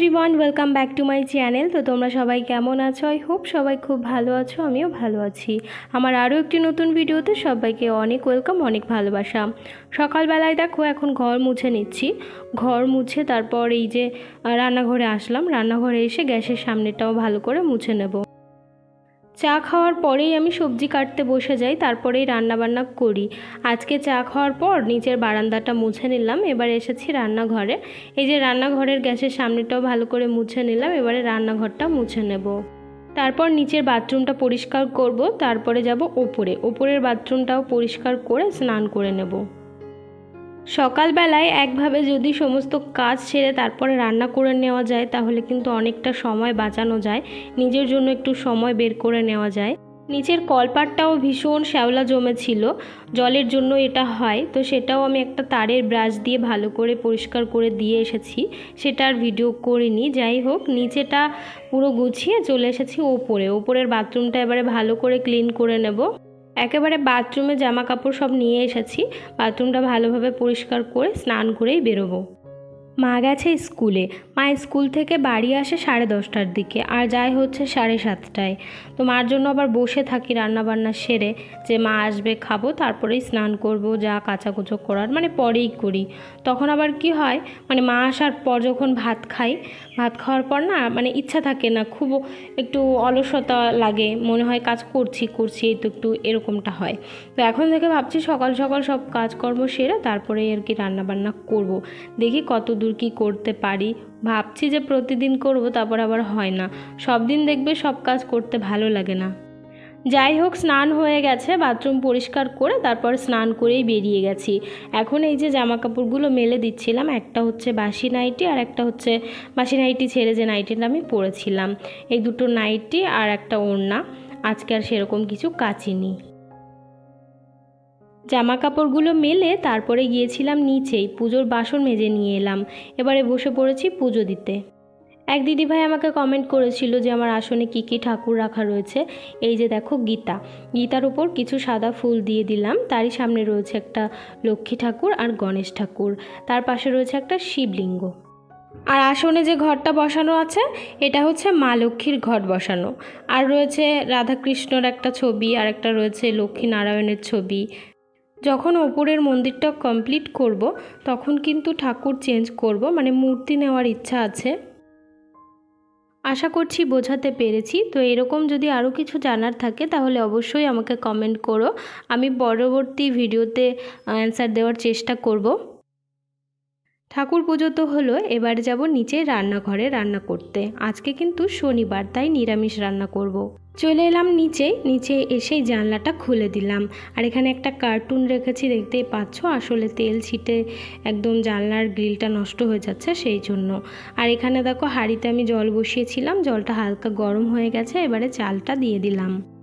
Welcome back to my channel. তো তোমরা সবাই কেমন আছো? আই হোপ সবাই খুব ভালো আছো, আমিও ভালো আছি। আমার আরও একটি নতুন ভিডিওতে সবাইকে অনেক ওয়েলকাম, অনেক ভালোবাসা। সকালবেলায় দেখো, এখন ঘর মুছে নিচ্ছি। ঘর মুছে তারপর এই যে রান্নাঘরে আসলাম। রান্নাঘরে এসে গ্যাসের সামনেটাও ভালো করে মুছে নেব। চা খাওয়ার পরেই আমি সবজি কাটতে বসে যাই, তারপরেই রান্নাবান্না করি। আজকে চা খাওয়ার পর নিচের বারান্দাটা মুছে নিলাম, এবার এসেছি রান্নাঘরে। এই যে রান্নাঘরের গ্যাসের সামনেটাও ভালো করে মুছে নিলাম, এবারে রান্নাঘরটা মুছে নেব। তারপর নিচের বাথরুমটা পরিষ্কার করব, তারপরে যাব ওপরে। ওপরের বাথরুমটাও পরিষ্কার করে স্নান করে নেব। সকালবেলায় একভাবে যদি সমস্ত কাজ সেরে তারপরে রান্না করে নেওয়া যায়, তাহলে কিন্তু অনেকটা সময় বাঁচানো যায়। নিজের জন্য একটু সময় বের করে নেওয়া যায়। নিচের কলপাটটাও ভীষণ শ্যাওলা জমেছিল। জলের জন্য এটা হয়। তো সেটাও আমি একটা তারের ব্রাশ দিয়ে ভালো করে পরিষ্কার করে দিয়ে এসেছি। সেটা আর ভিডিও করিনি। যাই হোক, নিচেটা পুরো গুছিয়ে চলে এসেছি ওপরে। ওপরের বাথরুমটা এবারে ভালো করে ক্লিন করে নেব। একেবারে বাথরুমে জামা কাপড় সব নিয়ে এসেছি। বাথরুমটা ভালোভাবে পরিষ্কার করে স্নান করেই বেরোবো। মা গেছে স্কুলে। মা স্কুল থেকে বাড়ি আসে সাড়ে দশটার দিকে আর যাই হচ্ছে সাড়ে সাতটায়। তো মার জন্য আবার বসে থাকি রান্নাবান্না সেরে যে মা আসবে, খাব, তারপরেই স্নান করব, যা কাচাকুচো করার মানে পরেই করি। তখন আবার কি হয় মানে মা আসার পর যখন ভাত খাই, ভাত খাওয়ার পর না মানে ইচ্ছা থাকে না, খুব একটু অলসতা লাগে, মনে হয় কাজ করছি করছি, এই তো একটু এরকমটা হয়। তো এখন থেকে ভাবছি সকাল সকাল সব কাজকর্ম সেরে তারপরে আর কি রান্নাবান্না করব। দেখি কত দূর কী করতে পারি? ভাবছি যে প্রতিদিন করব, তারপর আবার হয় না। সব দিন দেখবে সব কাজ করতে ভালো লাগে না। যাই হোক, স্নান হয়ে গেছে, বাথরুম পরিষ্কার করে তারপর স্নান করেই বেরিয়ে গেছি। এখন এই যে জামা কাপড়গুলো মেলে দিচ্ছিলাম, একটা হচ্ছে বাসি নাইটি আর একটা হচ্ছে বাসি নাইটি ছেড়ে যে নাইটিটা আমি পরেছিলাম। এই দুটো নাইটি আর একটা ওড়না। আজকে আর সেরকম কিছু কাচিনি। জামা কাপড়গুলো মেলে তারপরে গিয়েছিলাম নিচেই, পুজোর বাসন মেজে নিয়ে এলাম। এবারে বসে পড়েছি পুজো দিতে। এক দিদিভাই আমাকে কমেন্ট করেছিল যে আমার আসনে কী কী ঠাকুর রাখা রয়েছে। এই যে দেখো গীতা। গীতার উপর কিছু সাদা ফুল দিয়ে দিলাম। তারই সামনে রয়েছে একটা লক্ষ্মী ঠাকুর আর গণেশ ঠাকুর। তার পাশে রয়েছে একটা শিবলিঙ্গ। আর আসনে যে ঘরটা বসানো আছে, এটা হচ্ছে মা লক্ষ্মীর ঘট বসানো। আর রয়েছে রাধাকৃষ্ণর একটা ছবি, আর একটা রয়েছে লক্ষ্মী নারায়ণের ছবি। যখন ওপরের মন্দিরটা কমপ্লিট করব, তখন কিন্তু ঠাকুর চেঞ্জ করব মানে মূর্তি নেওয়ার ইচ্ছা আছে। আশা করছি বোঝাতে পেরেছি। তো এরকম যদি আরও কিছু জানার থাকে, তাহলে অবশ্যই আমাকে কমেন্ট করো। আমি পরবর্তী ভিডিওতে অ্যান্সার দেওয়ার চেষ্টা করব। ঠাকুর পুজো তো হলো, এবার যাব নিচে রান্নাঘরে রান্না করতে। আজকে কিন্তু শনিবার, তাই নিরামিষ রান্না করব। চলে এলাম নিচে নিচে এসেই জানলাটা খুলে দিলাম। আর এখানে একটা কার্টুন রেখেছি, দেখতেই পাচ্ছ? আসলে তেল ছিটে একদম জানলার গ্রিলটা নষ্ট হয়ে যাচ্ছে সেই জন্য। আর এখানে দেখো, হাঁড়িতে আমি জল বসিয়েছিলাম, জলটা হালকা গরম হয়ে গেছে, এবারে চালটা দিয়ে দিলাম।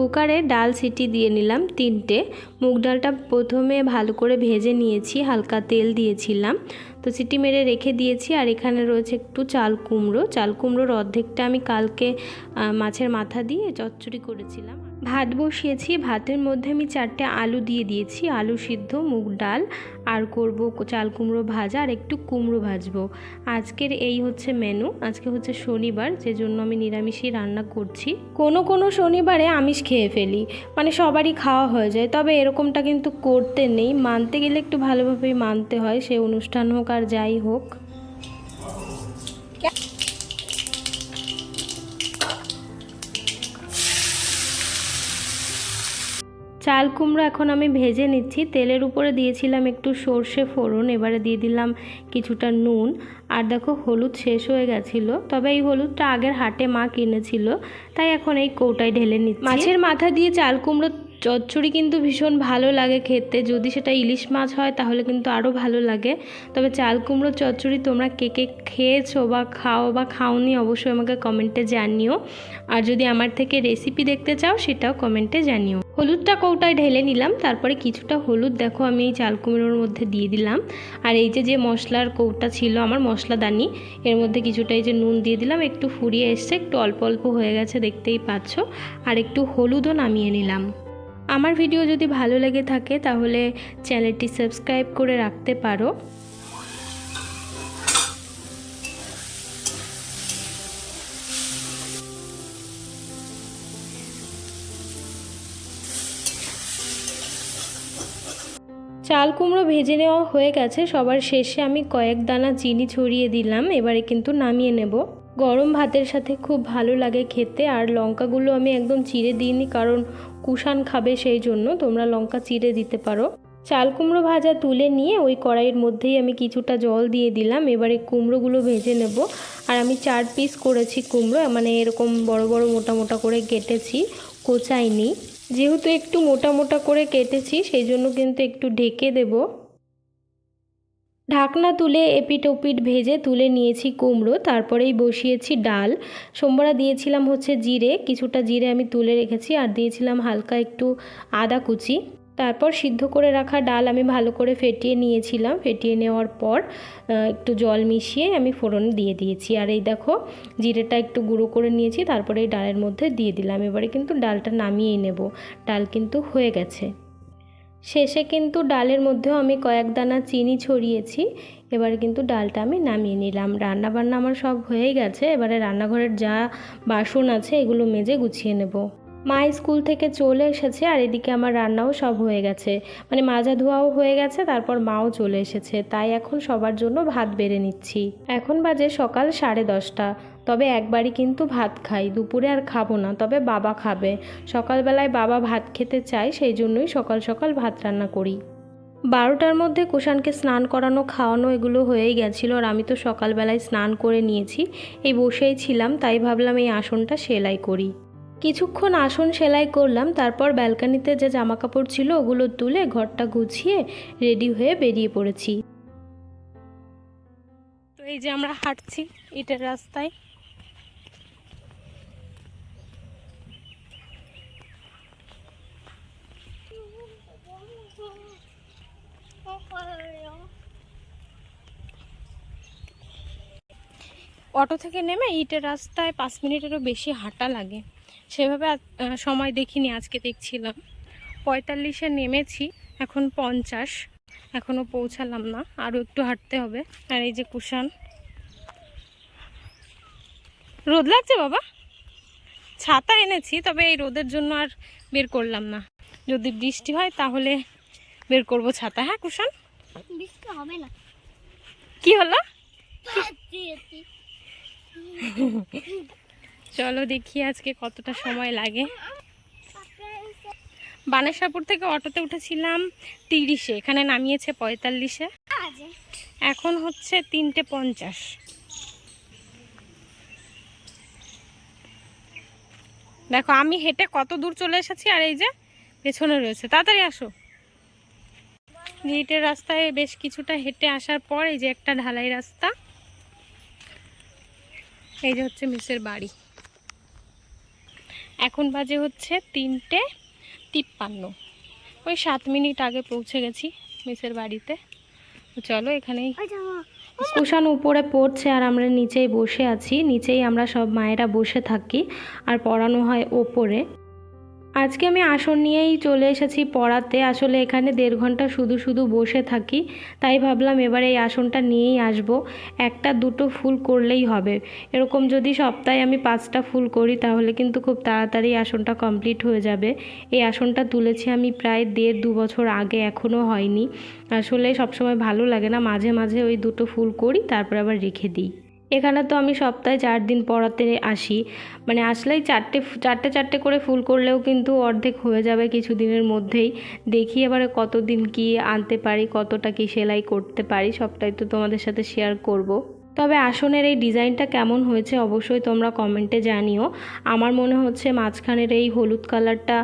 কুকারে ডাল সিটি দিয়ে নিলাম তিনটে। মুগ ডালটা প্রথমে ভালো করে ভেজে নিয়েছি, হালকা তেল দিয়েছিলাম। তো সিটি মেরে রেখে দিয়েছি আর এখানে রয়েছে একটু চাল কুমড়ো। চাল কুমড়োর অর্ধেকটা আমি কালকে মাছের মাথা দিয়ে চচ্চড়ি করেছিলাম। ভাত বসিয়েছি, ভাতের মধ্যে আমি চারটে আলু দিয়ে দিয়েছি, আলু সিদ্ধ, মুগ ডাল, আর করব চাল কুমড়ো ভাজা, আর একটু কুমড়ো ভাজবো। আজকের এই হচ্ছে মেনু আজকে হচ্ছে শনিবার যে জন্য আমি নিরামিষই রান্না করছি। কোনো কোনো শনিবারে আমিষ খেয়ে ফেলি মানে সবারই খাওয়া হয়ে যায়, তবে এরকমটা কিন্তু করতে নেই, মানতে গেলে একটু ভালোভাবেই মানতে হয়, সে অনুষ্ঠান হোক আর যাই হোক। চাল কুমড়ো এখন আমি ভেজে নিচ্ছি। তেলের উপরে দিয়েছিলাম একটু সর্ষে ফোড়ন, এবারে দিয়ে দিলাম কিছুটা নুন। আর দেখো হলুদ শেষ হয়ে গেছিল, তবে এই হলুদটা আগের হাটে মা কিনেছিল, তাই এখন এই কৌটায় ঢেলে নিচ্ছি। মাছের মাথা দিয়ে চাল কুমড়ো চচ্চড়ি কিন্তু ভীষণ ভালো লাগে খেতে। যদি সেটা ইলিশ মাছ হয়, তাহলে কিন্তু আরও ভালো লাগে। তবে চাল কুমড়ো, চচ্চড়ি তোমরা কে কে খেয়েছো বা খাও বা খাওনি অবশ্যই আমাকে কমেন্টে জানিও। আর যদি আমার থেকে রেসিপি দেখতে চাও, সেটাও কমেন্টে জানিও। হলুদটা কৌটায় ঢেলে নিলাম, তারপরে কিছুটা হলুদ দেখো আমি এই চাল কুমড়োর মধ্যে দিয়ে দিলাম। আর এই যে যে মশলার কৌটা ছিল আমার মশলাদানি এর মধ্যে কিছুটা এই যে নুন দিয়ে দিলাম, একটু ফুরিয়ে এসছে, একটু অল্প অল্প হয়ে গেছে, দেখতেই পাচ্ছ। আর একটু হলুদও নামিয়ে নিলাম। আমার ভিডিও যদি ভালো লেগে থাকে তাহলে চ্যানেলটি সাবস্ক্রাইব করে রাখতে পারো। চাল কুমড়ো ভেজে নেওয়া হয়ে গেছে। সবার শেষে আমি কয়েক দানা চিনি ছড়িয়ে দিলাম। এবারে কিন্তু নামিয়ে নেব। গরম ভাতের সাথে খুব ভালো লাগে খেতে। আর লঙ্কাগুলো আমি একদম চিড়ে দিইনি, কারণ কুষান খাবে সেই জন্য তোমরা লঙ্কা চিড়ে দিতে পারো। চাল কুমড়ো ভাজা তুলে নিয়ে ওই কড়াইয়ের মধ্যেই আমি কিছুটা জল দিয়ে দিলাম। এবারে কুমড়োগুলো ভেজে নেব। আর আমি চার পিস করেছি কুমড়ো মানে এরকম বড় বড় মোটা মোটা করে কেটেছি, কোচাইনি। যেহেতু একটু মোটা মোটা করে কেটেছি, সেই জন্য কিন্তু একটু ঢেকে দেব। ঢাকনা তুলে এপিট ওপিট ভেজে তুলে নিয়েছি কুমড়ো, তারপরেই বসিয়েছি ডাল। সোমবারা দিয়েছিলাম হচ্ছে জিরে, কিছুটা জিরে আমি তুলে রেখেছি আর দিয়েছিলাম হালকা একটু আদা কুচি। তারপর সিদ্ধ করে রাখা ডাল আমি ভালো করে ফেটিয়ে নিয়েছিলাম। ফেটিয়ে নেওয়ার পর একটু জল মিশিয়ে আমি ফোড়ন দিয়ে দিয়েছি। আর এই দেখো, জিরেটা একটু গুঁড়ো করে নিয়েছি, তারপরে এই ডালের মধ্যে দিয়ে দিলাম। এবারে কিন্তু ডালটা নামিয়েই নেব। ডাল কিন্তু হয়ে গেছে। শেষে কিন্তু ডালের মধ্যেও আমি কয়েক দানা চিনি ছড়িয়েছি। এবারে কিন্তু ডালটা আমি নামিয়ে নিলাম। রান্না বান্না আমার সব হয়েই গেছে। এবারে রান্নাঘরের যা বাসন আছে, এগুলো মেজে গুছিয়ে নেব। মা স্কুল থেকে চলে এসেছে আর এদিকে আমার রান্নাও সব হয়ে গেছে। মানে মাজা ধোয়াও হয়ে গেছে, তারপর মাও চলে এসেছে। তাই এখন সবার জন্য ভাত বেড়ে নিচ্ছি। এখন বাজে সকাল সাড়ে দশটা। তবে একবারই কিন্তু ভাত খাই, দুপুরে আর খাব না, তবে বাবা খাবে। সকালবেলায় বাবা ভাত খেতে চায়, সেই জন্যই সকাল সকাল ভাত রান্না করি। বারোটার মধ্যে কুষাণকে স্নান করানো, খাওয়ানো এগুলো হয়েই গেছিল আর আমি তো সকালবেলায় স্নান করে নিয়েছি। এই বসেই ছিলাম, তাই ভাবলাম এই আসনটা সেলাই করি। কিছুক্ষণ আসন সেলাই করলাম, তারপর ব্যালকানিতে যে জামা কাপড় ছিল ওগুলো তুলে ঘরটা গুছিয়ে রেডি হয়ে বেরিয়ে পড়েছি। তো এই যে আমরা হাঁটছি, ইটের রাস্তায়। অটো থেকে নেমে ইটের রাস্তায় পাঁচ মিনিটেরও বেশি হাঁটা লাগে। সেভাবে সময় দেখিনি আজকে দেখছিলাম। পঁয়তাল্লিশে নেমেছি এখন পঞ্চাশ। এখনও পৌঁছালাম না আরও একটু হাঁটতে হবে। আর এই যে কুষাণ রোদ লাগছে বাবা? ছাতা এনেছি তবে এই রোদের জন্য আর বের করলাম না। যদি বৃষ্টি হয় তাহলে বের করব ছাতা। হ্যাঁ কুষাণ বৃষ্টি হবে না। কি হলো। চলো দেখি আজকে কতটা সময় লাগে। বানেশ্বরপুর থেকে অটোতে উঠেছিলাম তিরিশে, এখানে নামিয়েছে পঁয়তাল্লিশে। এখন হচ্ছে তিনটে পঞ্চাশ। দেখো, আমি হেঁটে কত দূর চলে এসেছি আর এই যে পেছনে রয়েছে। তাড়াতাড়ি আসো। হেঁটের রাস্তায় বেশ কিছুটা হেঁটে আসার পর এই যে একটা ঢালাই রাস্তা। এই যে হচ্ছে মিসের বাড়ি। এখন বাজে হচ্ছে তিনটে তিপ্পান্ন। ওই সাত মিনিট আগে পৌঁছে গেছি মিসের বাড়িতে। চলো এখানেই কুশান উপরে পড়ছে আর আমরা নিচেই বসে আছি। নিচেই আমরা সব মায়েরা বসে থাকি আর পড়ানো হয় ওপরে। আজকে আমি আসন নিয়েই চলে এসেছি পড়াতে। আসলে এখানে দেড় ঘণ্টা শুধু শুধু বসে থাকি, তাই ভাবলাম এবারে এই আসনটা নিয়েই আসব। একটা, দুটো ফুল করলেই হবে। এরকম যদি সপ্তাহে আমি পাঁচটা ফুল করি, তাহলে কিন্তু খুব তাড়াতাড়ি আসনটা কমপ্লিট হয়ে যাবে। এই আসনটা তুলেছি আমি প্রায় দেড়, দু বছর আগে এখনও হয়নি। আসলে সবসময় ভালো লাগে না, মাঝে মাঝে ওই দুটো ফুল করি, তারপর আবার রেখে দিই। এখানে তো আমি সপ্তাহে চার দিন পড়াতে আসি। মানে আসলেই চারটে চারটে চারটে করে ফুল করলেও কিন্তু অর্ধেক হয়ে যাবে কিছু দিনের মধ্যেই। দেখি এবারে কতদিন কি আনতে পারি, কতটা কি সেলাই করতে পারি, সবটাই তো তোমাদের সাথে শেয়ার করব। তবে আসনের এই ডিজাইনটা কেমন হয়েছে অবশ্যই তোমরা কমেন্টে জানিও। আমার মনে হচ্ছে মাঝখানের এই হলুদ কালারটা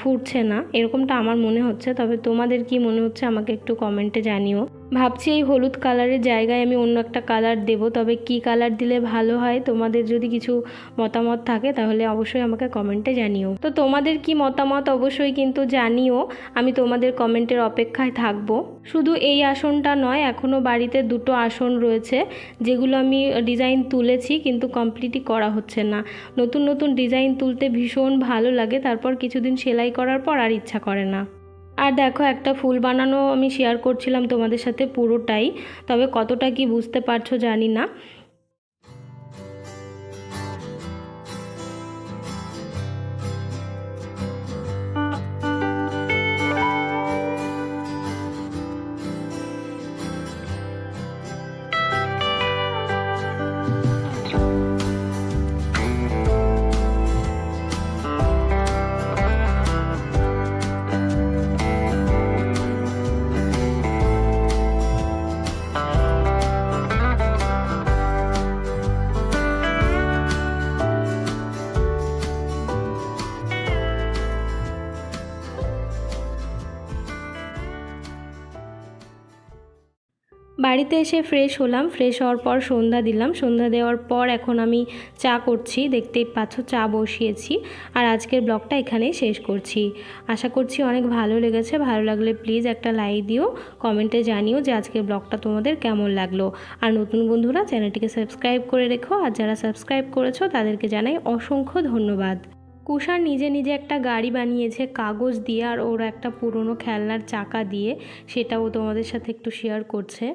ফুটছে না, এরকমটা আমার মনে হচ্ছে। তবে তোমাদের কি মনে হচ্ছে আমাকে একটু কমেন্টে জানিও। ভাবছি এই হলুদ কালারের জায়গায় আমি অন্য একটা কালার দেব, তবে কি কালার দিলে ভালো হয় তোমাদের যদি কিছু মতামত থাকে তাহলে অবশ্যই আমাকে কমেন্টে জানিও। তো তোমাদের কি মতামত অবশ্যই কিন্তু জানিও, আমি তোমাদের কমেন্টের অপেক্ষায় থাকব। শুধু এই আসনটা নয় এখনও বাড়িতে দুটো আসন রয়েছে, যেগুলো আমি ডিজাইন তুলেছি কিন্তু কমপ্লিটই করা হচ্ছে না। নতুন নতুন ডিজাইন তুলতে ভীষণ ভালো লাগে, তারপর কিছুদিন সেলাই করার পর আর ইচ্ছা করে না। আর দেখো, একটা ফুল বানানো আমি শেয়ার করছিলাম তোমাদের সাথে পুরোটাই, তবে কতটা কি বুঝতে পারছ জানি না। বাড়িতে এসে ফ্রেশ হলাম। ফ্রেশ হওয়ার পর সন্ধ্যা দিলাম। সন্ধ্যা দেওয়ার পর এখন আমি চা করছি। দেখতেই পাচ্ছ, চা বসিয়েছি। আর আজকের ব্লগটা এখানেই শেষ করছি। আশা করছি অনেক ভালো লেগেছে। ভালো লাগলে প্লিজ একটা লাইক দিও। কমেন্টে জানিও যে আজকের ব্লগটা তোমাদের কেমন লাগল। আর নতুন বন্ধুরা, চ্যানেলটিকে সাবস্ক্রাইব করে রেখো। আর যারা সাবস্ক্রাইব করেছ, তাদেরকে জানাই অসংখ্য ধন্যবাদ। কুষার নিজে নিজে একটা গাড়ি বানিয়েছে কাগজ দিয়ে, আর ওর একটা পুরনো খেলনার চাকা দিয়ে। সেটাও তোমাদের সাথে একটু শেয়ার করছে।